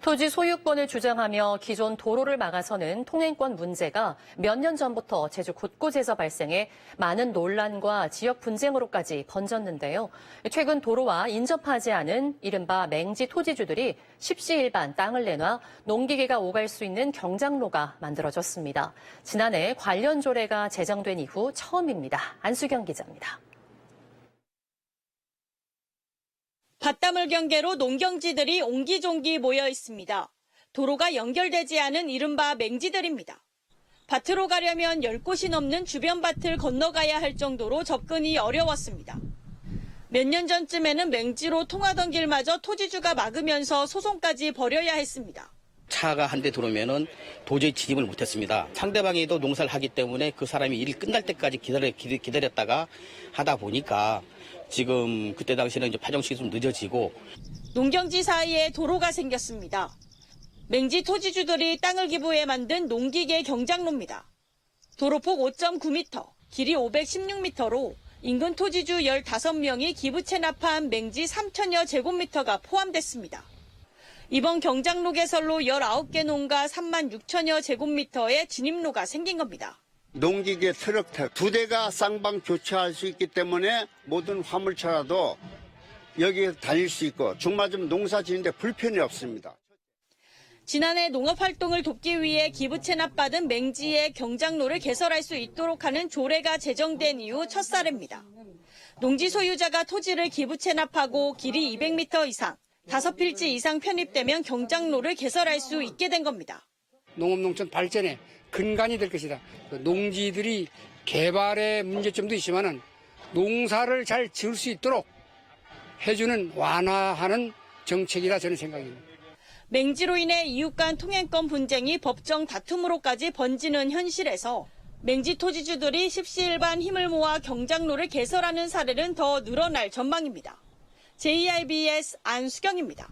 토지 소유권을 주장하며 기존 도로를 막아서는 통행권 문제가 몇 년 전부터 제주 곳곳에서 발생해 많은 논란과 지역 분쟁으로까지 번졌는데요. 최근 도로와 인접하지 않은 이른바 맹지 토지주들이 십시일반 땅을 내놔 농기계가 오갈 수 있는 경장로가 만들어졌습니다. 지난해 관련 조례가 제정된 이후 처음입니다. 안수경 기자입니다. 밭다물 경계로 농경지들이 옹기종기 모여 있습니다. 도로가 연결되지 않은 이른바 맹지들입니다. 밭으로 가려면 10곳이 넘는 주변 밭을 건너가야 할 정도로 접근이 어려웠습니다. 몇 년 전쯤에는 맹지로 통하던 길마저 토지주가 막으면서 소송까지 벌여야 했습니다. 차가 한 대 들어오면은 도저히 진입을 못했습니다. 상대방이도 농사를 하기 때문에 그 사람이 일 끝날 때까지 기다려, 기다- 기다렸다가 하다 보니까 지금 그때 당시에는 이제 파정식이 좀 늦어지고 농경지 사이에 도로가 생겼습니다. 맹지 토지주들이 땅을 기부해 만든 농기계 경장로입니다. 도로폭 5.9m, 길이 516m로 인근 토지주 15명이 기부 체납한 맹지 3천여 제곱미터가 포함됐습니다. 이번 경장로 개설로 19개 농가 3만 6천여 제곱미터의 진입로가 생긴 겁니다. 농기계 트럭 두 대가 쌍방 교체할 수 있기 때문에 모든 화물차라도 여기에 다닐 수 있고 중맞으면 농사 지는데 불편이 없습니다. 지난해 농업 활동을 돕기 위해 기부 체납받은 맹지의 경장로를 개설할 수 있도록 하는 조례가 제정된 이후 첫 사례입니다. 농지 소유자가 토지를 기부 체납하고 길이 200m 이상, 5필지 이상 편입되면 경장로를 개설할 수 있게 된 겁니다. 농업농촌 발전의 근간이 될 것이다. 그 농지들이 개발의 문제점도 있지만은 농사를 잘 지을 수 있도록 해주는 완화하는 정책이라 저는 생각입니다. 맹지로 인해 이웃 간 통행권 분쟁이 법정 다툼으로까지 번지는 현실에서 맹지 토지주들이 십시일반 힘을 모아 경장로를 개설하는 사례는 더 늘어날 전망입니다. JIBS 안수경입니다.